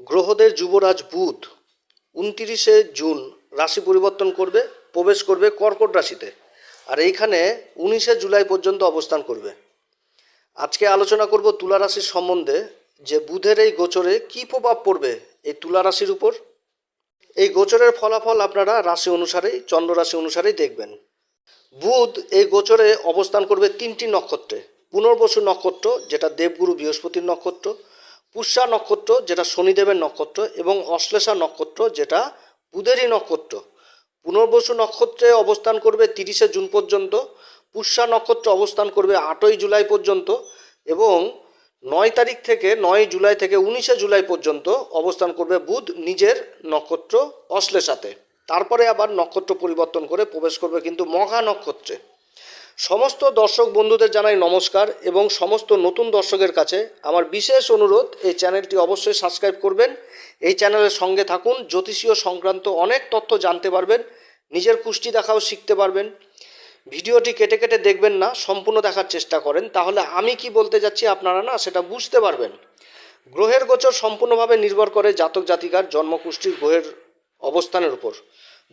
গ্রহদের যুবরাজ বুধ উনতিরিশে জুন রাশি পরিবর্তন করবে, প্রবেশ করবে কর্কট রাশিতে। আর এইখানে উনিশে জুলাই পর্যন্ত অবস্থান করবে। আজকে আলোচনা করব তুলা রাশির সম্বন্ধে যে বুধের এই গোচরে কী প্রভাব পড়বে এই তুলা রাশির উপর। এই গোচরের ফলাফল আপনারা রাশি অনুসারেই, চন্দ্র রাশি অনুসারেই দেখবেন। বুধ এই গোচরে অবস্থান করবে তিনটি নক্ষত্রে। পুনর্বসু নক্ষত্র, যেটা দেবগুরু বৃহস্পতির নক্ষত্র পুষ্যা নক্ষত্র, যেটা শনিদেবের নক্ষত্র, এবং অশ্লেষা নক্ষত্র, যেটা বুধেরই নক্ষত্র। পুনর্বসু নক্ষত্রে অবস্থান করবে তিরিশে জুন পর্যন্ত, পুষ্যা নক্ষত্রে অবস্থান করবে আটই জুলাই পর্যন্ত, এবং নয় তারিখ থেকে, নয় জুলাই থেকে উনিশে জুলাই পর্যন্ত অবস্থান করবে বুধ নিজের নক্ষত্র অশ্লেষাতে। তারপরে আবার নক্ষত্র পরিবর্তন করে প্রবেশ করবে কিন্তু মঘা নক্ষত্রে। সমস্ত দর্শক বন্ধুদের জানাই নমস্কার এবং সমস্ত নতুন দর্শকের কাছে আমার বিশেষ অনুরোধ, এই চ্যানেলটি অবশ্যই সাবস্ক্রাইব করবেন। এই চ্যানেলের সঙ্গে থাকুন, জ্যোতিষীয় সংক্রান্ত অনেক তথ্য জানতে পারবেন, নিজের কুষ্টি দেখাও শিখতে পারবেন। ভিডিওটি কেটে কেটে দেখবেন না, সম্পূর্ণ দেখার চেষ্টা করেন। তাহলে আমি কি বলতে যাচ্ছি আপনারা না, সেটা বুঝতে পারবেন। গ্রহের গোচর সম্পূর্ণভাবে নির্ভর করে জাতক জাতিকার জন্মকুষ্ঠির গ্রহের অবস্থানের উপর,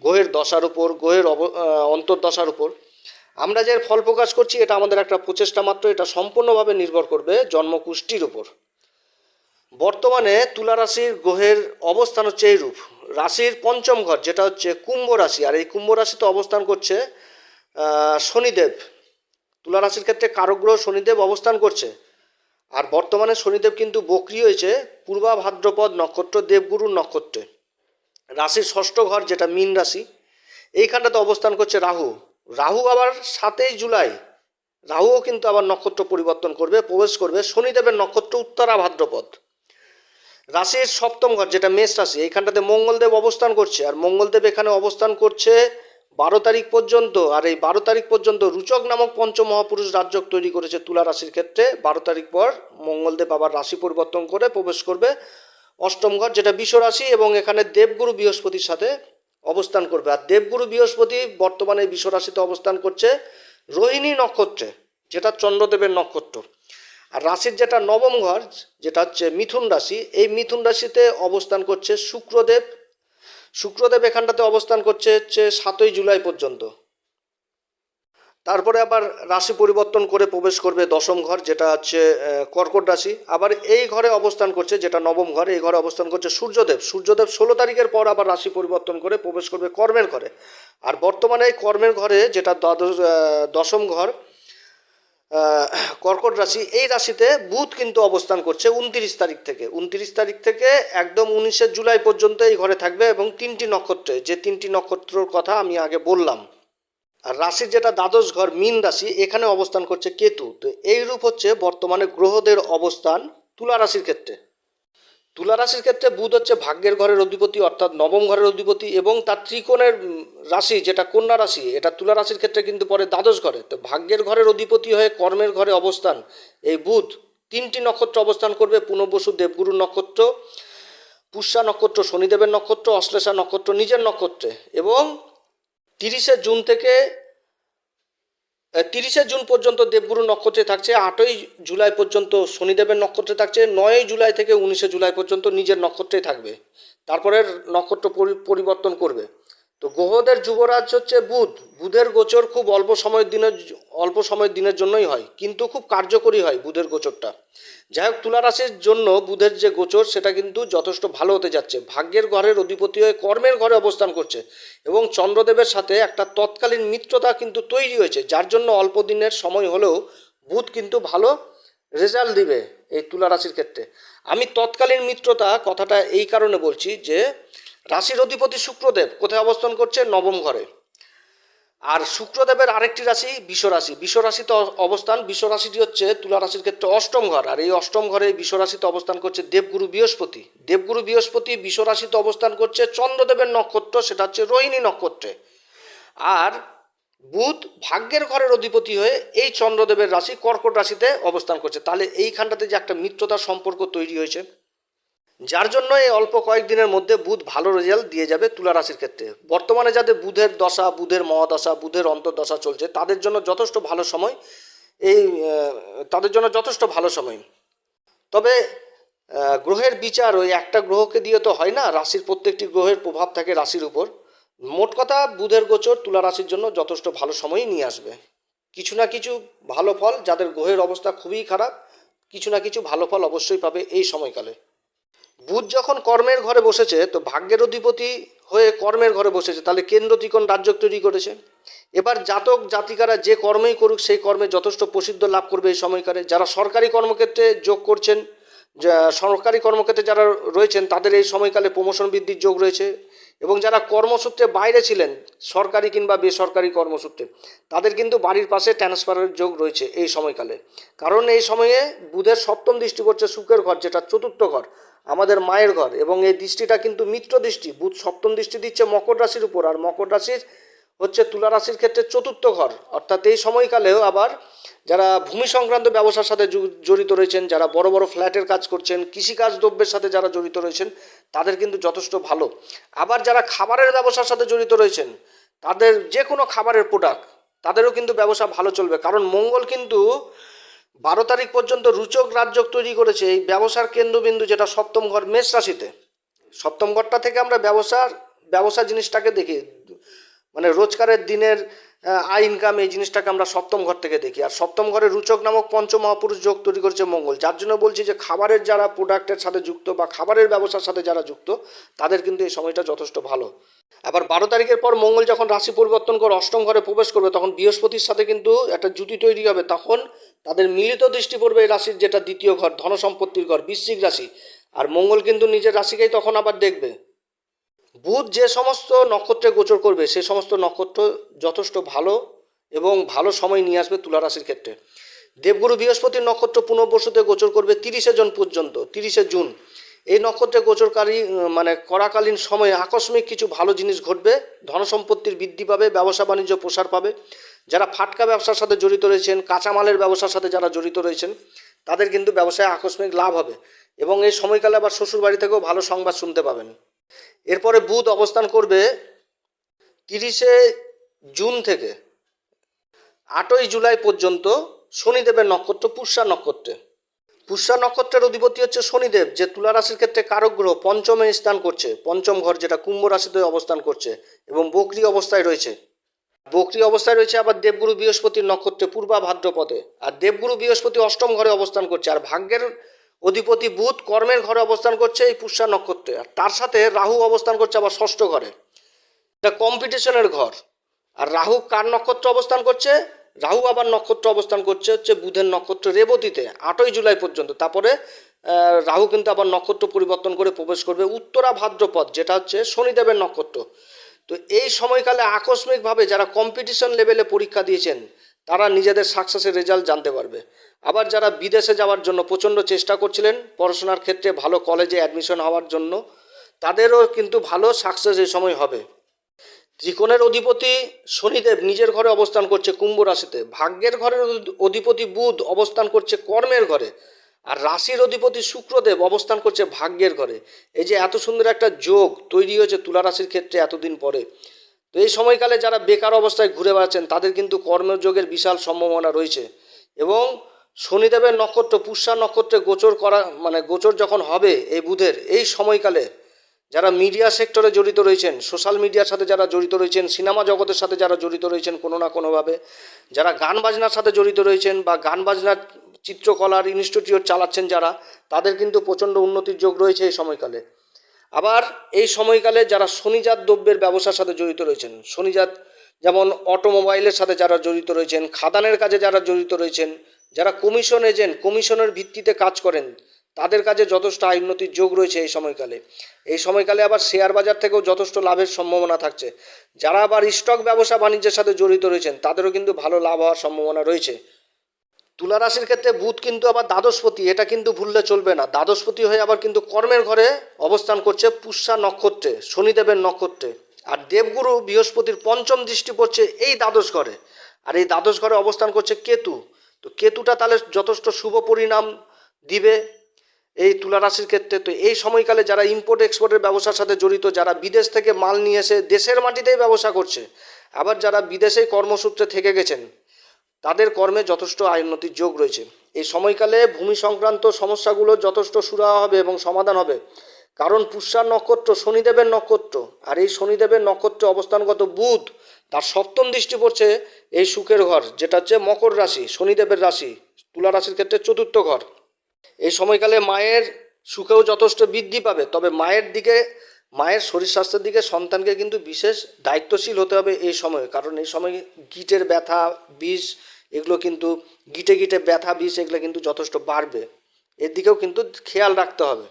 গ্রহের দশার উপর, গ্রহের অব অন্তর্দশার উপর। আমরা যে ফল প্রকাশ করছি, এটা আমাদের একটা প্রচেষ্টা মাত্র, এটা সম্পূর্ণভাবে নির্ভর করবে জন্মকুষ্টির উপর। বর্তমানে তুলা রাশির গ্রহের অবস্থান হচ্ছে এই রূপ। রাশির পঞ্চম ঘর, যেটা হচ্ছে কুম্ভ রাশি, আর এই কুম্ভ রাশিতে অবস্থান করছে শনিদেব। তুলা রাশির ক্ষেত্রে কারগ্রহ শনিদেব অবস্থান করছে। আর বর্তমানে শনিদেব কিন্তু বক্রি হয়েছে পূর্বা ভাদ্রপদ নক্ষত্র দেবগুরুর নক্ষত্রে। রাশির ষষ্ঠ ঘর, যেটা মীন রাশি, এইখানটাতে অবস্থান করছে রাহু। রাহু আবার সাতই জুলাই। রাহুও কিন্তু আবার নক্ষত্র পরিবর্তন করবে, প্রবেশ করবে। শনিদেবের নক্ষত্র উত্তরা ভাদ্রপদ। রাশির সপ্তম ঘর, যেটা মেষ রাশি, এইখানটাতে মঙ্গলদেব অবস্থান করছে। আর মঙ্গলদেব এখানে অবস্থান করছে বারো তারিখ পর্যন্ত। আর এই বারো তারিখ পর্যন্ত রুচক নামক পঞ্চ মহাপুরুষ রাজ্যক তৈরি করেছে তুলা রাশির ক্ষেত্রে। বারো তারিখ পর মঙ্গলদেব আবার রাশি পরিবর্তন করে প্রবেশ করবে। অষ্টম ঘর, যেটা বিশ্ব রাশি এবং এখানে দেবগুরু বৃহস্পতির সাথে অবস্থান করবে। আর দেবগুরু বৃহস্পতি বর্তমানে বিশ্বরাশিতে অবস্থান করছে রোহিণী নক্ষত্রে, যেটা চন্দ্রদেবের নক্ষত্র। আর রাশির যেটা নবম ঘর, যেটা হচ্ছে মিথুন রাশি, এই মিথুন রাশিতে অবস্থান করছে শুক্রদেব। শুক্রদেব এখানটাতে অবস্থান করছে হচ্ছে সাতই জুলাই পর্যন্ত। তারপরে আবার রাশি পরিবর্তন করে প্রবেশ করবে দশম ঘর, যেটা হচ্ছে কর্কট রাশি। আবার এই ঘরে অবস্থান করছে, যেটা নবম ঘর, এই ঘরে অবস্থান করছে সূর্যদেব। সূর্যদেব ষোলো তারিখের পর আবার রাশি পরিবর্তন করে প্রবেশ করবে কর্মের ঘরে। আর বর্তমানে এই কর্মের ঘরে যেটা দ্বাদশ দশম ঘর কর্কট রাশি, এই রাশিতে বুধ কিন্তু অবস্থান করছে উনত্রিশ তারিখ থেকে। উনত্রিশ তারিখ থেকে একদম উনিশে জুলাই পর্যন্ত এই ঘরে থাকবে এবং তিনটি নক্ষত্রে, যে তিনটি নক্ষত্রর কথা আমি আগে বললাম। আর রাশির যেটা দ্বাদশ ঘর, মীন রাশি, এখানে অবস্থান করছে কেতু। তো এই রূপ হচ্ছে বর্তমানে গ্রহদের অবস্থান তুলা রাশির ক্ষেত্রে। তুলা রাশির ক্ষেত্রে বুধ হচ্ছে ভাগ্যের ঘরের অধিপতি, অর্থাৎ নবম ঘরের অধিপতি এবং তার ত্রিকোণের রাশি যেটা কন্যা রাশি, এটা তুলা রাশির ক্ষেত্রে কিন্তু পরে দ্বাদশ ঘরে। তো ভাগ্যের ঘরের অধিপতি হয়ে কর্মের ঘরে অবস্থান এই বুধ। তিনটি নক্ষত্র অবস্থান করবে পুনর্বসু দেবগুরুর নক্ষত্র, পুষ্যা নক্ষত্র, শনিদেবের নক্ষত্র, অশ্লেষা নক্ষত্র, নিজের নক্ষত্রে। এবং তিরিশে জুন থেকে তিরিশে জুন পর্যন্ত দেবগুরু নক্ষত্রে থাকছে, আটই জুলাই পর্যন্ত শনিদেবের নক্ষত্রে থাকছে, নয়ই জুলাই থেকে উনিশে জুলাই পর্যন্ত নিজের নক্ষত্রেই থাকবে। তারপরে নক্ষত্র পরি- পরিবর্তন করবে। তো গ্রহদের যুবরাজ হচ্ছে বুধ। বুধের গোচর খুব অল্প সময়ের দিনের অল্প সময়ের দিনের জন্যই হয়, কিন্তু খুব কার্যকরী হয় বুধের গোচরটা। যাই হোক তুলা রাশির জন্য বুধের যে গোচর, সেটা কিন্তু যথেষ্ট ভালো হতে যাচ্ছে। ভাগ্যের ঘরের অধিপতি হয়ে কর্মের ঘরে অবস্থান করছে এবং চন্দ্রদেবের সাথে একটা তৎকালীন মিত্রতা কিন্তু তৈরি হয়েছে, যার জন্য অল্প দিনের সময় হলেও বুধ কিন্তু ভালো রেজাল্ট দিবে এই তুলা রাশির ক্ষেত্রে। আমি তৎকালীন মিত্রতা কথাটা এই কারণে বলছি যে রাশির অধিপতি শুক্রদেব কোথায় অবস্থান করছে? নবম ঘরে। আর শুক্রদেবের আরেকটি রাশি বিশ্বরাশি। বিশ্বরাশিতে অবস্থান, বিশ্বরাশিটি হচ্ছে তুলা রাশির ক্ষেত্রে অষ্টম ঘর। আর এই অষ্টম ঘরে বিশ্বরাশিতে অবস্থান করছে দেবগুরু বৃহস্পতি। দেবগুরু বৃহস্পতি বিশ্বরাশিতে অবস্থান করছে চন্দ্রদেবের নক্ষত্র, সেটা হচ্ছে রোহিণী নক্ষত্রে। আর বুধ ভাগ্যের ঘরের অধিপতি হয়ে এই চন্দ্রদেবের রাশি কর্কট রাশিতে অবস্থান করছে। তাহলে এইখানটাতে যে একটা মিত্রতার সম্পর্ক তৈরি হয়েছে যার জন্য এই অল্প কয়েকদিনের মধ্যে বুধ ভালো রেজাল্ট দিয়ে যাবে তুলা রাশির ক্ষেত্রে। বর্তমানে যাদের বুধের দশা, বুধের মহাদশা, বুধের অন্তর্দশা চলছে, তাদের জন্য যথেষ্ট ভালো সময় এই তাদের জন্য যথেষ্ট ভালো সময়। তবে গ্রহের বিচার ওই একটা গ্রহকে দিয়ে তো হয় না, রাশির প্রত্যেকটি গ্রহের প্রভাব থাকে রাশির উপর। মোট কথা, বুধের গোচর তুলা রাশির জন্য যথেষ্ট ভালো সময়ই নিয়ে আসবে। কিছু না কিছু ভালো ফল, যাদের গ্রহের অবস্থা খুবই খারাপ, কিছু না কিছু ভালো ফল অবশ্যই পাবে এই সময়কালে। বুধ যখন কর্মের ঘরে বসেছে, তো ভাগ্যের অধিপতি হয়ে কর্মের ঘরে বসেছে। তাহলে কেন্দ্র ত্রিকোণ রাজ্য তৈরি করেছে। এবার জাতক, জাতিকারা যে কর্মই করুক, সেই কর্মে যথেষ্ট প্রসিদ্ধ লাভ করবে এই সময়কালে। যারা সরকারি কর্মক্ষেত্রে যোগ করছেন সরকারি কর্মক্ষেত্রে যারা রয়েছেন, তাদের এই সময়কালে প্রমোশন বৃদ্ধির যোগ রয়েছে। এবং যারা কর্মসূত্রে বাইরে ছিলেন, সরকারি কিংবা বেসরকারি কর্মসূত্রে, তাদের কিন্তু বাড়ির পাশে ট্রান্সফারের যোগ রয়েছে এই সময়কালে। কারণ এই সময়ে বুধের সপ্তম দৃষ্টি পড়ছে শুক্রের ঘর, যেটা চতুর্থ ঘর। আমাদের মায়ের ঘর এবং এই দৃষ্টিটা কিন্তু মিত্র দৃষ্টি, বুধ সপ্তম দৃষ্টি দিচ্ছে মকর রাশির উপর আর মকর রাশির হচ্ছে তুলা রাশির ক্ষেত্রে চতুর্থ ঘর। অর্থাৎ এই সময়কালেও আবার যারা ভূমি সংক্রান্ত ব্যবসার সাথে জড়িত রয়েছেন, যারা বড় বড় ফ্ল্যাটের কাজ করছেন, কৃষিকাজ দ্রব্যের সাথে যারা জড়িত রয়েছেন, তাদের কিন্তু যথেষ্ট ভালো। আবার যারা খাবারের ব্যবসার সাথে জড়িত রয়েছেন, তাদের যে কোনো খাবারের প্রোডাক্ট তাদেরও কিন্তু ব্যবসা ভালো চলবে। কারণ মঙ্গল কিন্তু বারো তারিখ পর্যন্ত রুচক রাজ্য তৈরি করেছে এই ব্যবসার কেন্দ্রবিন্দু যেটা সপ্তম ঘর মেষ রাশিতে। সপ্তম ঘরটা থেকে আমরা ব্যবসার, ব্যবসা জিনিসটাকে দেখি। মানে রোজগারের দিনের আয় ইনকাম এই জিনিসটাকে আমরা সপ্তম ঘর থেকে দেখি। আর সপ্তম ঘরে রুচক নামক পঞ্চমহাপুরুষ যোগ তৈরি করেছে মঙ্গল। যার জন্য বলছি যে খাবারের যারা প্রোডাক্টের সাথে যুক্ত বা খাবারের ব্যবসার সাথে যারা যুক্ত, তাদের কিন্তু এই সময়টা যথেষ্ট ভালো। আবার বারো তারিখের পর মঙ্গল যখন রাশি পরিবর্তন করে অষ্টম ঘরে প্রবেশ করবে, তখন বৃহস্পতির সাথে কিন্তু একটা জুটি তৈরি হবে। তখন তাদের মিলিত দৃষ্টি পড়বে এই রাশির যেটা দ্বিতীয় ঘর, ধনসম্পত্তির ঘর, বৃশ্চিক রাশি। আর মঙ্গল কিন্তু নিজের রাশিকেই তখন আবার দেখবে। বুধ যে সমস্ত নক্ষত্রে গোচর করবে, সে সমস্ত নক্ষত্র যথেষ্ট ভালো এবং ভালো সময় নিয়ে আসবে তুলা রাশির ক্ষেত্রে। দেবগুরু বৃহস্পতির নক্ষত্র পুনর্বসুতে গোচর করবে তিরিশে জন পর্যন্ত, তিরিশে জুন। এই নক্ষত্রে গোচরকারী মানে করাকালীন সময়ে আকস্মিক কিছু ভালো জিনিস ঘটবে, ধনসম্পত্তির বৃদ্ধি পাবে ব্যবসা বাণিজ্য প্রসার পাবে। যারা ফাটকা ব্যবসার সাথে জড়িত রয়েছেন, কাঁচামালের ব্যবসার সাথে যারা জড়িত রয়েছেন, তাদের কিন্তু ব্যবসায় আকস্মিক লাভ হবে এবং এই সময়কালে আবার শ্বশুর বাড়ি থেকেও ভালো সংবাদ শুনতে পাবেন। এরপরে বুধ অবস্থান করবে তিরিশে জুন থেকে আটই জুলাই পর্যন্ত শনিদেবের নক্ষত্র, পুষ্যা নক্ষত্রে। পুষ্যা নক্ষত্রের অধিপতি হচ্ছে শনিদেব, যে তুলা রাশির ক্ষেত্রে কারক গ্রহ পঞ্চমে স্থান করছে। পঞ্চম ঘর যেটা কুম্ভ রাশিতে অবস্থান করছে এবং বকরি অবস্থায় রয়েছে। বকরি অবস্থায় রয়েছে আবার দেবগুরু বৃহস্পতির নক্ষত্রে পূর্বা ভাদ্রপদে। আর দেবগুরু বৃহস্পতি অষ্টম ঘরে অবস্থান করছে, আর ভাগ্যের অধিপতি বুধ কর্মের ঘরে অবস্থান করছে এই পুষ্যা নক্ষত্রে। আর তার সাথে রাহু অবস্থান করছে আবার ষষ্ঠ ঘরে। এটা কম্পিটিশনের ঘর। আর রাহু কার নক্ষত্র অবস্থান করছে? রাহু আবার নক্ষত্র অবস্থান করছে হচ্ছে বুধের নক্ষত্র রেবতীতে, আটই জুলাই পর্যন্ত। তারপরে রাহু কিন্তু আবার নক্ষত্র পরিবর্তন করে প্রবেশ করবে উত্তরা ভাদ্রপদ, যেটা হচ্ছে শনিদেবের নক্ষত্র। তো এই সময়কালে আকস্মিকভাবে যারা কম্পিটিশন লেভেলে পরীক্ষা দিয়েছেন, তারা নিজেদের সাকসেসের রেজাল্ট জানতে পারবে। আবার যারা বিদেশে যাওয়ার জন্য প্রচণ্ড চেষ্টা করছিলেন, পড়াশোনার ক্ষেত্রে ভালো কলেজে অ্যাডমিশন হওয়ার জন্য, তাদেরও কিন্তু ভালো সাকসেস এই সময় হবে। ত্রিকোণের অধিপতি শনিদেব নিজের ঘরে অবস্থান করছে কুম্ভ রাশিতে। ভাগ্যের ঘরের অধিপতি বুধ অবস্থান করছে কর্মের ঘরে। আর রাশির অধিপতি শুক্রদেব অবস্থান করছে ভাগ্যের ঘরে। এই যে এত সুন্দর একটা যোগ তৈরি হয়েছে তুলা রাশির ক্ষেত্রে এতদিন পরে। তো এই সময়কালে যারা বেকার অবস্থায় ঘুরে বেড়াচ্ছেন, তাদের কিন্তু কর্মযোগের বিশাল সম্ভাবনা রয়েছে। এবং শনিদেবের নক্ষত্র, পুষ্যা নক্ষত্রে গোচর করা মানে গোচর যখন হবে এই বুধের, এই সময়কালে যারা মিডিয়া সেক্টরে জড়িত রয়েছেন, সোশ্যাল মিডিয়ার সাথে যারা জড়িত রয়েছেন, সিনেমা জগতের সাথে যারা জড়িত রয়েছেন কোনো না কোনোভাবে, যারা গান বাজনার সাথে জড়িত রয়েছেন বা গান বাজনার চিত্রকলার ইনস্টিটিউট চালাচ্ছেন যারা, তাদের কিন্তু প্রচণ্ড উন্নতির যোগ রয়েছে এই সময়কালে। আবার এই সময়কালে যারা শনিজাত দ্রব্যের ব্যবসার সাথে জড়িত রয়েছেন, শনিজাত যেমন অটোমোবাইলের সাথে যারা জড়িত রয়েছেন, খাদানের কাজে যারা জড়িত রয়েছেন, যারা কমিশন এজেন্ট, কমিশনের ভিত্তিতে কাজ করেন, তাদের কাজে যথেষ্ট আয় উন্নতির যোগ রয়েছে এই সময়কালে। এই সময়কালে আবার শেয়ার বাজার থেকেও যথেষ্ট লাভের সম্ভাবনা থাকছে। যারা আবার স্টক ব্যবসা বাণিজ্যের সাথে জড়িত রয়েছেন, তাদেরও কিন্তু ভালো লাভ হওয়ার সম্ভাবনা রয়েছে। তুলা রাশির ক্ষেত্রে বুধ কিন্তু আবার দ্বাদশপতি, এটা কিন্তু ভুললে চলবে না। দ্বাদশপতি হয়ে আবার কিন্তু কর্মের ঘরে অবস্থান করছে পুষ্যা নক্ষত্রে, শনিদেবের নক্ষত্রে। আর দেবগুরু বৃহস্পতির পঞ্চম দৃষ্টি পড়ছে এই দ্বাদশ ঘরে। আর এই দ্বাদশ ঘরে অবস্থান করছে কেতু। তো কেতুটা তাহলে যথেষ্ট শুভ পরিণাম দিবে এই তুলা রাশির ক্ষেত্রে। তো এই সময়কালে যারা ইম্পোর্ট এক্সপোর্টের ব্যবসার সাথে জড়িত, যারা বিদেশ থেকে মাল নিয়ে এসে দেশের মাটিতেই ব্যবসা করছে, আবার যারা বিদেশেই কর্মসূত্রে থেকে গেছেন তাদের কর্মে যথেষ্ট আয়োন্নতির যোগ রয়েছে। এই সময়কালে ভূমি সংক্রান্ত সমস্যাগুলো যথেষ্ট সুরাহা হবে এবং সমাধান হবে। কারণ পুষ্যার নক্ষত্র শনিদেবের নক্ষত্র, আর এই শনিদেবের নক্ষত্রে অবস্থানগত বুধ, তার সপ্তম দৃষ্টি পড়ছে এই সুখের ঘর, যেটা হচ্ছে মকর রাশি, শনিদেবের রাশি, তুলা রাশির ক্ষেত্রে চতুর্থ ঘর। এই সময়কালে মায়ের সুখেও যথেষ্ট বৃদ্ধি পাবে, তবে মায়ের দিকে মায়ের শরীর স্বাস্থ্যের দিকে সন্তানকে কিন্তু বিশেষ দায়িত্বশীল হতে হবে এই সময়ে। কারণ এই সময় গিটের ব্যথা, বিষ, এগুলো কিন্তু গিটে গিটে ব্যথা, বিষ এগুলো কিন্তু যথেষ্ট বাড়বে। এর দিকেও কিন্তু খেয়াল রাখতে হবে।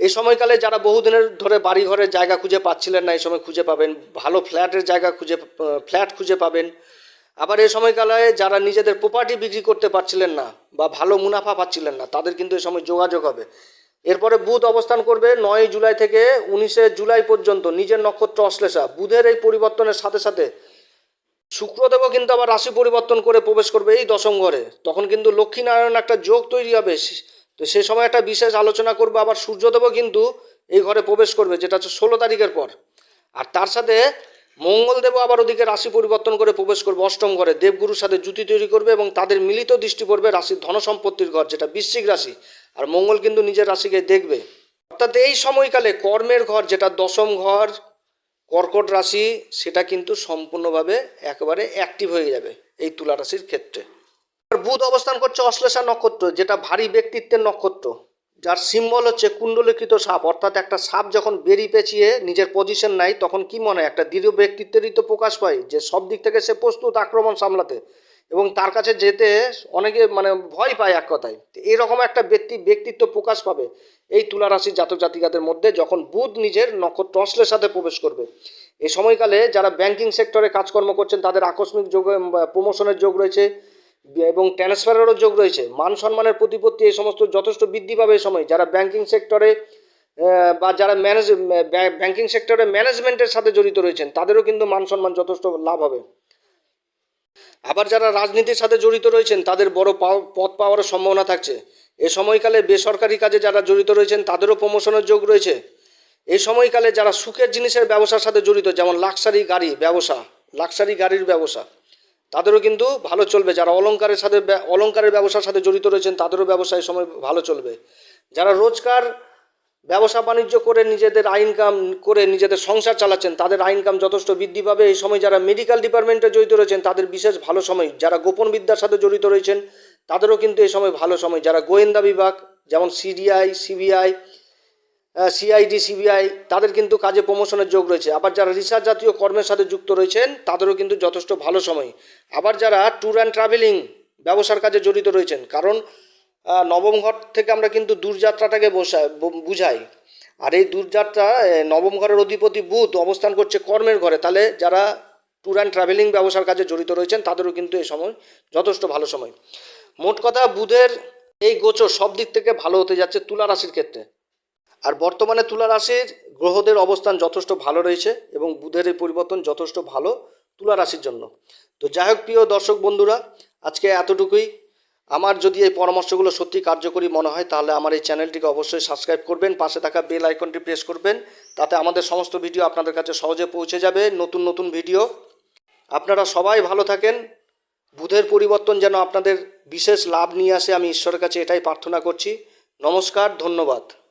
এই সময়কালে যারা বহুদিনের ধরে বাড়ি ঘরের জায়গা খুঁজে পাচ্ছিলেন না, এই সময় খুঁজে পাবেন। ভালো ফ্ল্যাটের জায়গা খুঁজে, ফ্ল্যাট খুঁজে পাবেন। আবার এই সময়কালে যারা নিজেদের প্রপার্টি বিক্রি করতে পারছিলেন না বা ভালো মুনাফা পাচ্ছিলেন না, তাদের কিন্তু এই সময় যোগাযোগ হবে। এরপরে বুধ অবস্থান করবে নয় জুলাই থেকে উনিশে জুলাই পর্যন্ত নিজের নক্ষত্র অশ্লেষা। বুধের এই পরিবর্তনের সাথে সাথে শুক্রদেবও কিন্তু আবার রাশি পরিবর্তন করে প্রবেশ করবে এই দশম ঘরে। তখন কিন্তু লক্ষ্মীনারায়ণ একটা যোগ তৈরি হবে। তো সে সময় একটা বিশেষ আলোচনা করব। আবার সূর্যদেবও কিন্তু এই ঘরে প্রবেশ করবে, যেটা হচ্ছে ষোলো তারিখের পর। আর তার সাথে মঙ্গলদেবও আবার ওদিকে রাশি পরিবর্তন করে প্রবেশ করবে অষ্টম ঘরে। দেবগুরুর সাথে জুতি তৈরি করবে এবং তাদের মিলিত দৃষ্টি পড়বে রাশির ধনসম্পত্তির ঘর, যেটা বৃশ্চিক রাশি। আর মঙ্গল কিন্তু নিজের রাশিকে দেখবে। অর্থাৎ এই সময়কালে কর্মের ঘর, যেটা দশম ঘর, কর্কট রাশি, সেটা কিন্তু সম্পূর্ণভাবে একেবারে অ্যাক্টিভ হয়ে যাবে এই তুলা রাশির ক্ষেত্রে। আর বুধ অবস্থান করছে অশ্লেষা নক্ষত্র, যেটা ভারী ব্যক্তিত্বের নক্ষত্র, যার সিম্বল হচ্ছে কুণ্ডলিকৃত সাপ। অর্থাৎ একটা সাপ যখন বেরি পেঁচিয়ে নিজের পজিশন নাই, তখন কি মনে হয়? একটা দৃঢ় ব্যক্তিত্বেরই তো প্রকাশ পায় যে সব দিক থেকে সে প্রস্তুত আক্রমণ সামলাতে। এবং তার কাছে যেতে অনেকে মানে ভয় পায় এক কথায়। এরকম একটা ব্যক্তি, ব্যক্তিত্ব প্রকাশ পাবে এই তুলা রাশির জাতক জাতিকাদের মধ্যে যখন বুধ নিজের নক্ষত্র সাথে প্রবেশ করবে। এই সময়কালে যারা ব্যাংকিং সেক্টরে কাজকর্ম করছেন, তাদের আকস্মিক যোগ প্রমোশনের যোগ রয়েছে এবং ট্রান্সফারেরও যোগ রয়েছে। মান সম্মানের প্রতিপত্তি এই সমস্ত যথেষ্ট বৃদ্ধি পাবে এই সময়। যারা ব্যাংকিং সেক্টরে বা যারা ম্যানেজ ব্যাংকিং সেক্টরে ম্যানেজমেন্টের সাথে জড়িত রয়েছেন, তাদেরও কিন্তু মান সম্মান যথেষ্ট লাভ হবে। আবার যারা রাজনীতির সাথে জড়িত রয়েছেন, তাদের বড় পদ পাওয়ার সম্ভাবনা থাকছে। এ সময়কালে বেসরকারি কাজে যারা জড়িত রয়েছেন, তাদেরও প্রমোশনের যোগ রয়েছে। এই সময়কালে যারা সুখের জিনিসের ব্যবসার সাথে জড়িত, যেমন লাক্সারি গাড়ি ব্যবসা, লাক্সারি গাড়ির ব্যবসা, তাদেরও কিন্তু ভালো চলবে। যারা অলংকারের সাথে অলংকারের ব্যবসার সাথে জড়িত রয়েছেন, তাদেরও ব্যবসা এই সময় ভালো চলবে। যারা রোজগার ব্যবসা বাণিজ্য করে নিজেদের ইনকাম করে নিজেদের সংসার চালাচ্ছেন, তাদের ইনকাম যথেষ্ট বৃদ্ধি পাবে। এই সময় যারা মেডিকেল ডিপার্টমেন্টে জড়িত রয়েছেন, তাদের বিশেষ ভালো সময়। যারা গোপন বিদ্যার সাথে জড়িত রয়েছেন, তাদেরও কিন্তু এই সময় ভালো সময়। যারা গোয়েন্দা বিভাগ, যেমন সিডিআই, সিবিআই সিআইডি, সিবিআই, তাদের কিন্তু কাজে প্রমোশনের যোগ রয়েছে। আবার যারা রিসার্চ জাতীয় কর্মের সাথে যুক্ত রয়েছেন, তাদেরও কিন্তু যথেষ্ট ভালো সময়। আবার যারা ট্যুর অ্যান্ড ট্রাভেলিং ব্যবসার কাজে জড়িত রয়েছেন, কারণ নবম ঘর থেকে আমরা কিন্তু দূরযাত্রাটাকে বসাই বুঝাই। আর এই দূরযাত্রা নবম ঘরের অধিপতি বুধ অবস্থান করছে কর্মের ঘরে। তাহলে যারা ট্যুর অ্যান্ড ট্রাভেলিং ব্যবসার কাজে জড়িত রয়েছেন, তাদেরও কিন্তু এই সময় যথেষ্ট ভালো সময়। মোট কথা, বুধের এই গোচর সব দিক থেকে ভালো হতে যাচ্ছে তুলা রাশির ক্ষেত্রে। আর বর্তমানে তুলা রাশির গ্রহদের অবস্থান যথেষ্ট ভালো রয়েছে এবং বুধের এই পরিবর্তন যথেষ্ট ভালো তুলা রাশির জন্য। তো যাই হোক, প্রিয় দর্শক বন্ধুরা, আজকে এতটুকুই। আমার যদি এই পরামর্শগুলো সত্যি কার্যকরী মনে হয়, তাহলে আমার এই চ্যানেলটিকে অবশ্যই সাবস্ক্রাইব করবেন। পাশে থাকা বেল আইকনটি প্রেস করবেন, তাতে আমাদের সমস্ত ভিডিও আপনাদের কাছে সহজে পৌঁছে যাবে। নতুন নতুন ভিডিও। আপনারা সবাই ভালো থাকেন। বুধের পরিবর্তন যেন আপনাদের বিশেষ লাভ নিয়ে আসে, আমি ঈশ্বরের কাছে এটাই প্রার্থনা করছি। নমস্কার, ধন্যবাদ।